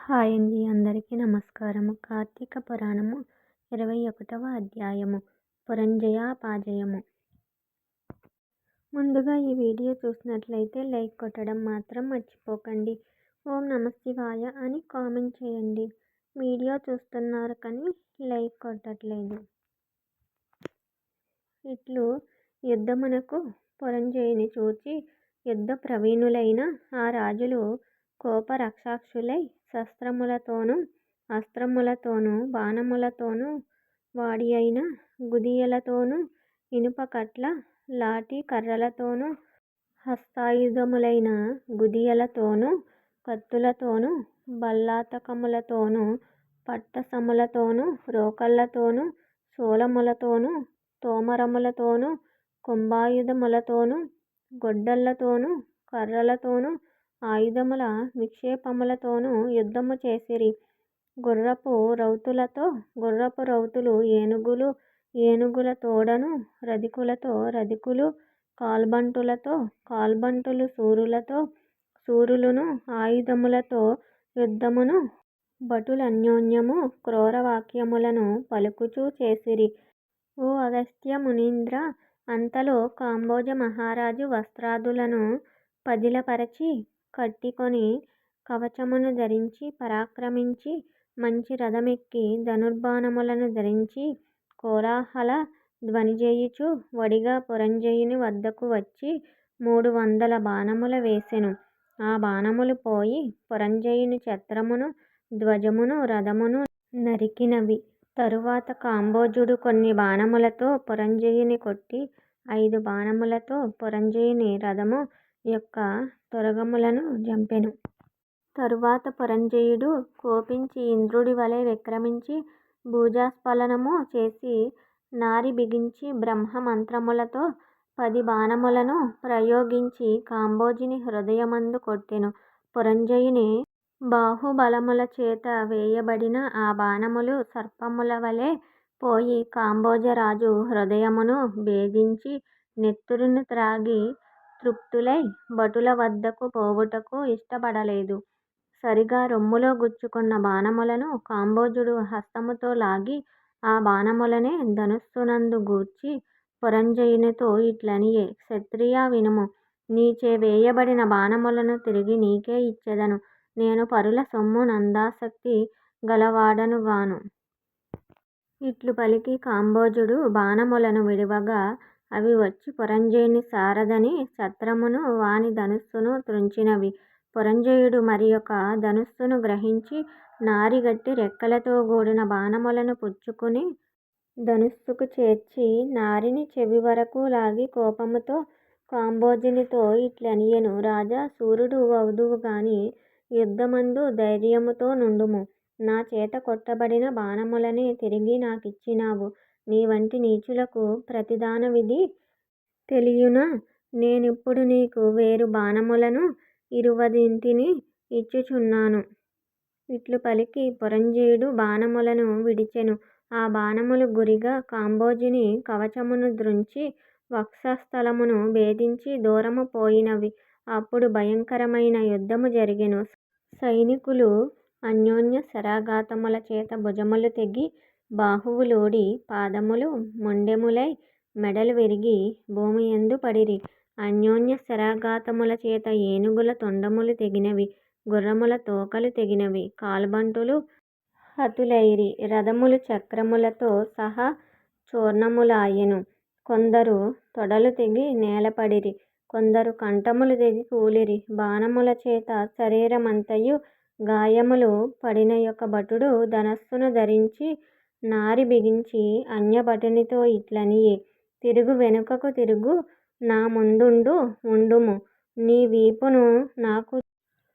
Hi అండి. అందరికీ నమస్కారము. కార్తీక పురాణము ఇరవై ఒకటవ అధ్యాయము. పురంజయాపాజయము ముందుగా ఈ వీడియో చూసినట్లయితే లైక్ కొట్టడం మాత్రం మర్చిపోకండి. ఓం నమ అని కామెంట్ చేయండి. వీడియో చూస్తున్నారు కానీ లైక్ కొట్టట్లేదు. ఇట్లు యుద్ధమునకు పురంజయుని చూచి యుద్ధ ప్రవీణులైన ఆ రాజులు కోపరక్షాక్షులై శస్త్రములతోనూ అస్త్రములతోనూ బాణములతోనూ వాడి అయిన గుదియలతోనూ ఇనుపకట్ల లాఠీ కర్రలతోనూ హస్తాయుధములైన గుదియలతోనూ కత్తులతోనూ బల్లాతకములతోనూ పట్టసములతోనూ రోకళ్ళతోనూ శూలములతోనూ తోమరములతోనూ కొంబాయుధములతోనూ గొడ్డళ్ళతోనూ కర్రలతోనూ ఆయుధముల నిక్షేపములతోనూ యుద్ధము చేసిరి. గుర్రపు రౌతులతో గుర్రపు రౌతులు ఏనుగులు ఏనుగుల తోడను రధికులతో రధికులు కాల్బంటులతో కాల్బంటులు శూరులతో శూరులును ఆయుధములతో యుద్ధమును భటులన్యోన్యము క్రూరవాక్యములను పలుకుచూ చేసిరి. ఓ అగస్త్య మునీంద్ర అంతలో కాంబోజ మహారాజు వస్త్రాదులను పదిలపరచి కట్టుకొని కవచమును ధరించి పరాక్రమించి మంచి రథమెక్కి ధనుర్బాణములను ధరించి కోలాహల ధ్వనిజేయుచు వడిగా పురంజయుని వద్దకు వచ్చి మూడు వందల బాణములు వేసెను. ఆ బాణములు పోయి పురంజయుని ఛత్రమును ధ్వజమును రథమును నరికినవి. తరువాత కాంబోజుడు కొన్ని బాణములతో పురంజయుని కొట్టి ఐదు బాణములతో పురంజయుని రథము యొక్క త్వరగములను జంపెను. తరువాత పురంజయుడు కోపించి ఇంద్రుడి వలె విక్రమించి భుజస్ఖలనము చేసి నారి బిగించి బ్రహ్మ మంత్రములతో పది బాణములను ప్రయోగించి కాంబోజిని హృదయమందు కొట్టెను. పురంజయుని బాహుబలముల చేత వేయబడిన ఆ బాణములు సర్పముల వలె పోయి కాంబోజరాజు హృదయమును భేదించి నెత్తురును త్రాగి తృప్తులై భటుల వద్దకు పోవుటకు ఇష్టపడలేదు. సరిగా రొమ్ములో గుచ్చుకున్న బాణములను కాంబోజుడు హస్తముతో లాగి ఆ బాణములనే ధనుస్సునందు గూర్చి పురంజయునితో ఇట్లనియె క్షత్రియా వినుము. నీచే వేయబడిన బాణములను తిరిగి నీకే ఇచ్చెదను. నేను పరుల సొమ్ము నందాసక్తి గలవాడనుగాను ఇట్లు పలికి కాంబోజుడు బాణములను విడువగా అవి వచ్చి పురంజయుని సారథని ఛత్రమును వాని ధనుస్సును త్రుంచినవి. పురంజయుడు మరియొక ధనుస్సును గ్రహించి నారిగట్టి రెక్కలతో కూడిన బాణములను పుచ్చుకుని ధనుస్సుకు చేర్చి నారిని చెవి వరకు లాగి కోపముతో కాంబోజునితో ఇట్లనియను రాజా సూర్యుడు వధువు గాని యుద్ధమందు ధైర్యముతో నుండుము. నా చేత కొట్టబడిన బాణములనే తిరిగి నాకిచ్చినావు. నీ వంటి నీచులకు ప్రతిదానమిది తెలియునా? నేనిప్పుడు నీకు వేరు బాణములను ఇరువదింటిని ఇచ్చుచున్నాను. ఇట్లు పలికి పురంజేయుడు బాణములను విడిచెను. ఆ బాణములు గురిగా కాంబోజుని కవచమును దృంచి వక్షస్థలమును భేదించి దూరము పోయినవి. అప్పుడు భయంకరమైన యుద్ధము జరిగెను. సైనికులు అన్యోన్య శరాఘాతముల చేత భుజములు తెగి బాహువులోడి పాదములు మొండెములై మెడలు విరిగి భూమియందు పడిరి. అన్యోన్య శరాఘాతముల చేత ఏనుగుల తొండములు తెగినవి గుర్రముల తోకలు తెగినవి కాల్బంటులు హతులైరి. రథములు చక్రములతో సహా చూర్ణములాయెను. కొందరు తొడలు తెగి నేలపడిరి. కొందరు కంఠములు తెగి కూలిరి. బాణముల చేత శరీరమంతయు గాయములు పడినయొక భటుడు ధనస్సును ధరించి నారి బిగించి అన్యభటునితో ఇట్లనియె తిరుగు వెనుకకు తిరుగు నా ముందుండు ఉండుము. నీ వీపును నాకు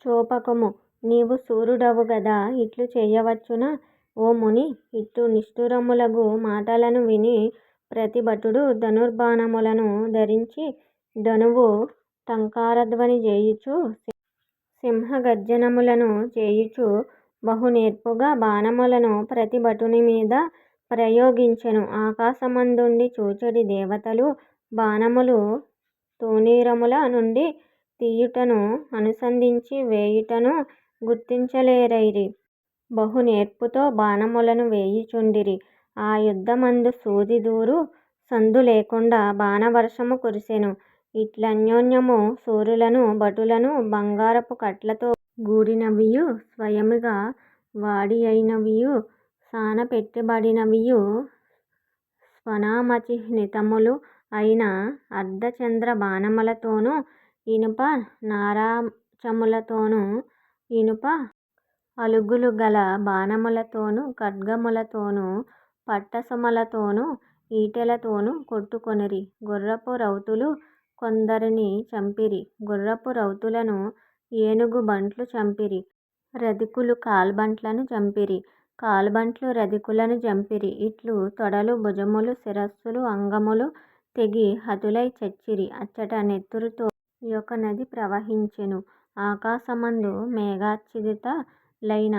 చూపకుము. నీవు శూరుడవు గదా ఇట్లు చేయవచ్చునా? ఓ ముని ఇట్లు నిష్ఠురములగు మాటలను విని ప్రతి భటుడు ధనుర్బాణములను ధరించి ధనువు టంకారధ్వని చేయుచు సింహగర్జనములను చేయుచు బహునేర్పుగా బాణములను ప్రతి భటుని మీద ప్రయోగించెను. ఆకాశమందుండి చూచెడి దేవతలు బాణములు తూణీరముల నుండి తీయుటను అనుసంధించి వేయుటను గుర్తించలేరైరి. బహు నేర్పుతో బాణములను వేయుచుండిరి. ఆ యుద్ధమందు సూది దూరు సందు లేకుండా బాణవర్షము కురిసెను. ఇట్లన్యోన్యము శూరులను భటులను బంగారపు కట్లతో గూడినవియు స్వయముగా వాడియైనవియు సాన పెట్టుబడినవియు స్వనామచిహ్నితములు అయిన అర్ధచంద్ర బాణములతోను ఇనుప నారాచములతోను ఇనుప అలుగులు గల బాణములతోను ఖడ్గములతోను పట్టసములతోను ఈటెలతోను కొట్టుకొనిరి. గుర్రపు రౌతులు కొందరిని చంపిరి. గుర్రపు రౌతులను ఏనుగు బంట్లు చంపిరి. రధికులు కాల్బంట్లను చంపిరి. కాల్బంట్లు రధికులను చంపిరి. ఇట్లు తొడలు భుజములు శిరస్సులు అంగములు తెగి హతులై చచ్చిరి. అచ్చట నెత్తురుతో యొక నది ప్రవహించెను. ఆకాశమందు మేఘాచ్ఛాదిత లైన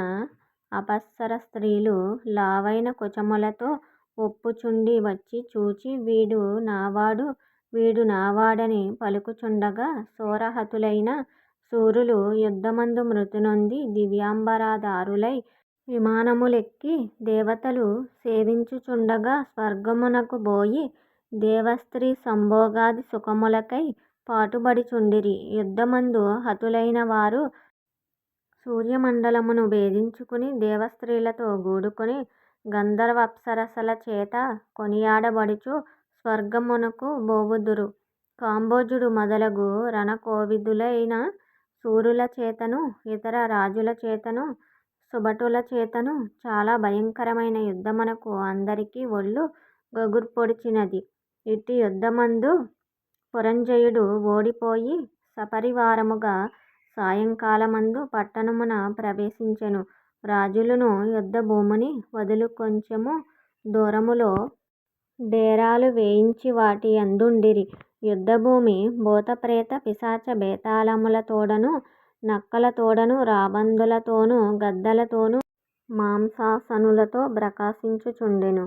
అపస్సర స్త్రీలు లావైన కుచములతో ఒప్పుచుండి వచ్చి చూచి వీడు నావాడు వీడు నావాడని పలుకుచుండగా సోరహతులైన శూరులు యుద్ధమందు మృతినొంది దివ్యాంబరధారులై విమానములెక్కి దేవతలు సేవించుచుండగా స్వర్గమునకు బోయి దేవస్త్రీ సంభోగాది సుఖములకై పాటుబడుచుండిరి. యుద్ధమందు హతులైన వారు సూర్యమండలమును భేదించుకుని దేవస్త్రీలతో గూడుకొని గంధర్వాప్సరసల చేత కొనియాడబడుచు స్వర్గమునకు బోవుదురు. కాంబోజుడు మొదలగు రణకోవిదులైన శూరుల చేతను ఇతర రాజుల చేతను సుభటుల చేతను చాలా భయంకరమైన యుద్ధమునకు అందరికి ఒళ్ళు గగుర్పొడిచినది. ఇట్టి యుద్ధమందు పురంజయుడు ఓడిపోయి సపరివారముగా సాయంకాలమందు పట్టణమున ప్రవేశించెను. రాజులును యుద్ధభూమిని వదులు కొంచెము దూరములో డేరాలు వేయించి వాటి యందుండిరి యుద్ధభూమి భూతప్రేత పిశాచ బేతాళముల తోడను నక్కల తోడను రాబందులతోనూ గద్దలతోనూ మాంసాసనులతో ప్రకాశించుచుండెను.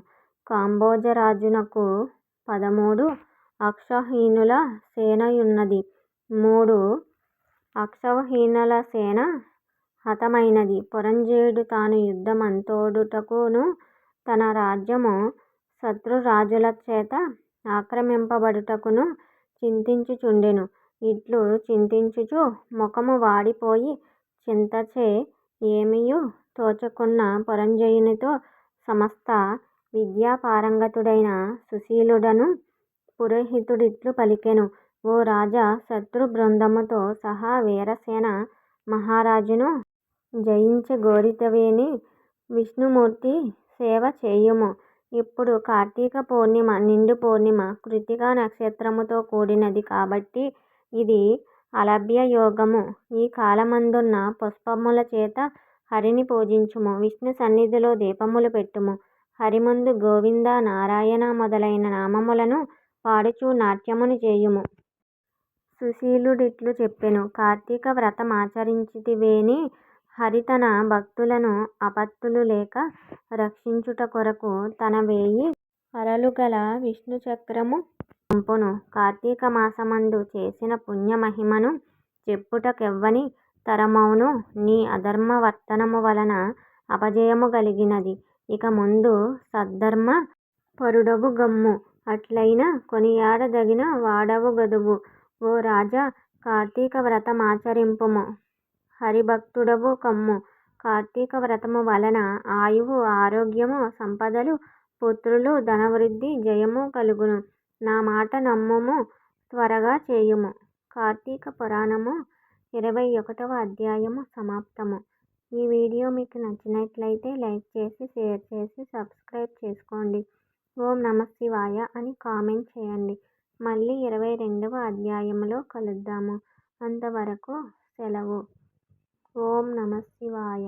కాంభోజరాజునకు పదమూడు అక్షహీనుల సేనయున్నది. మూడు అశ్వహీనులసేన హతమైనది. పురంజయుడు తాను యుద్ధమంతోడుటకును తన రాజ్యము శత్రురాజులచేత ఆక్రమింపబడుటకును చింతించుచుండెను. ఇట్లు చింతించుచు ముఖము వాడిపోయి చింతచే ఏమియు తోచకున్న పురంజయునితో సమస్త విద్యాపారంగతుడైన సుశీలుడను పురోహితుడిట్లు పలికెను. ఓ రాజా శత్రుబృందముతో సహా వీరసేన మహారాజును జయించగోరితివేని విష్ణుమూర్తి సేవ చేయుము. ఇప్పుడు కార్తీక పూర్ణిమ నిండు పూర్ణిమ కృతికా నక్షత్రముతో కూడినది కాబట్టి ఇది అలభ్యయోగము ఈ కాలమందున్న పుష్పముల చేత హరిని పూజించుము. విష్ణు సన్నిధిలో దీపములు పెట్టుము. హరిమందు గోవింద నారాయణ మొదలైన నామములను పాడుచు నాట్యమును చేయుము. సుశీలుడిట్లు చెప్పెను. కార్తీక వ్రతమాచరించితివేని హరి తన భక్తులను ఆపత్తులు లేక రక్షించుట కొరకు తన వేయి అరలుగల విష్ణుచక్రము పంపును కార్తీక మాసమందు చేసిన పుణ్యమహిమను చెప్పుట కెవ్వని తరమౌను. నీ అధర్మ వర్తనము వలన అపజయము కలిగినది ఇక ముందు సద్ధర్మ పరుడవుగమ్ము అట్లైన కొనియాడదగిన వాడవు గదువు. ఓ రాజా కార్తీక వ్రతమాచరింపుము. హరిభక్తుడవు కమ్ము. కార్తీక వ్రతము వలన ఆయువు ఆరోగ్యము సంపదలు పుత్రులు ధనవృద్ధి జయము కలుగును. నా మాట నమ్ముము త్వరగా చేయుము. కార్తీక పురాణము ఇరవై ఒకటవ అధ్యాయము సమాప్తము. ఈ వీడియో మీకు నచ్చినట్లయితే లైక్ చేసి షేర్ చేసి సబ్స్క్రైబ్ చేసుకోండి. ఓం నమ శివాయ అని కామెంట్ చేయండి. మళ్ళీ ఇరవై రెండవ అధ్యాయంలో కలుద్దాము. అంతవరకు సెలవు. ఓం నమ శివాయ.